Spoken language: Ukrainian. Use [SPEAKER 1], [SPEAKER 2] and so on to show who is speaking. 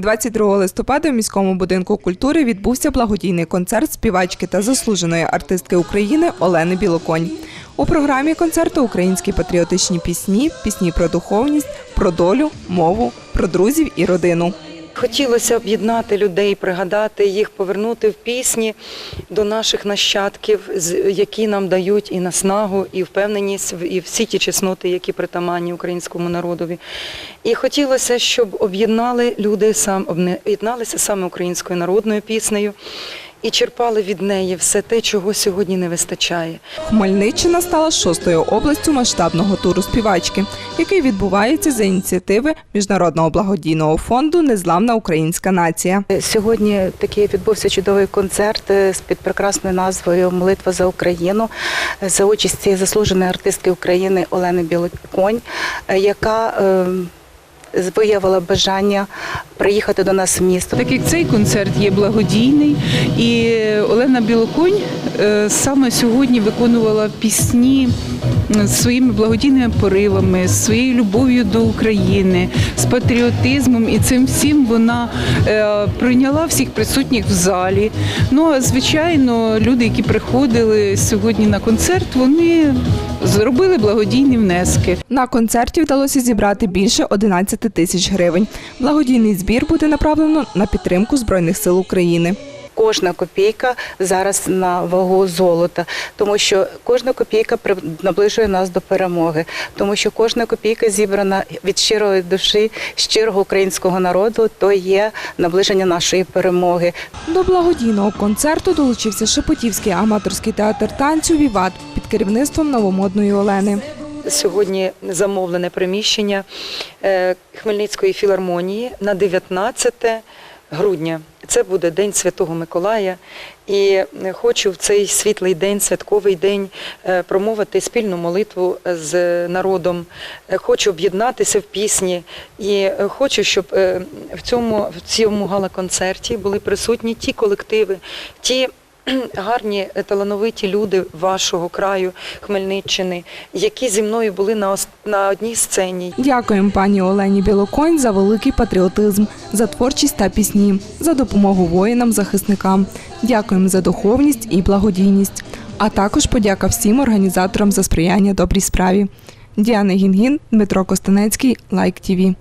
[SPEAKER 1] 22 листопада в міському будинку культури відбувся благодійний концерт співачки та заслуженої артистки України Олени Білоконь. У програмі концерту українські патріотичні пісні, пісні про духовність, про долю, мову, про друзів і родину.
[SPEAKER 2] Хотілося об'єднати людей, пригадати їх, повернути в пісні до наших нащадків, які нам дають і наснагу, і впевненість, і всі ті чесноти, які притаманні українському народові. І хотілося, щоб об'єднали люди сам об'єдналися саме українською народною піснею і черпали від неї все те, чого сьогодні не вистачає.
[SPEAKER 1] Хмельниччина стала шостою областю масштабного туру співачки, який відбувається за ініціативи Міжнародного благодійного фонду Незламна українська нація.
[SPEAKER 3] Сьогодні такий відбувся чудовий концерт е, з під прекрасною назвою Молитва за Україну е, за участі заслуженої артистки України Олени Білоконь, е, яка е, виявила бажання приїхати до нас в місто.
[SPEAKER 4] Так як цей концерт є благодійний, і Олена Білоконь е, саме сьогодні виконувала пісні своїми благодійними поривами, своєю любов'ю до України, з патріотизмом, і цим всім вона е, прийняла всіх присутніх в залі. Ну а звичайно, люди, які приходили сьогодні на концерт, вони зробили благодійні внески.
[SPEAKER 1] На концерті вдалося зібрати більше 11 тисяч гривень. Благодійний збір буде направлено на підтримку Збройних сил України.
[SPEAKER 3] Кожна копійка зараз на вагу золота, тому що кожна копійка при- наближує нас до перемоги, тому що кожна копійка зібрана від щирої душі, щирого українського народу, то є наближення нашої перемоги.
[SPEAKER 1] До благодійного концерту долучився Шепетівський аматорський театр танцю Віват під керівництвом новомодної Олени.
[SPEAKER 2] Сьогодні замовлене приміщення е, Хмельницької філармонії на 19 грудня. Це буде День Святого Миколая. І е, хочу в цей світлий день, святковий день, е, промовити спільну молитву з народом. Е, Хочу об'єднатися в пісні і е, хочу, щоб е, в цьому, в цьому гала-концерті були присутні ті колективи, ті гарні е, талановиті люди вашого краю Хмельниччини, які зі мною були на ос- на одній сцені.
[SPEAKER 1] Дякуємо пані Олені Білоконь за великий патріотизм, за творчість та пісні, за допомогу воїнам-захисникам. Дякуємо за духовність і благодійність. А також подяка всім організаторам за сприяння добрій справі. Діана Гінгін, Дмитро Костанецький, Лайк ТІВІ.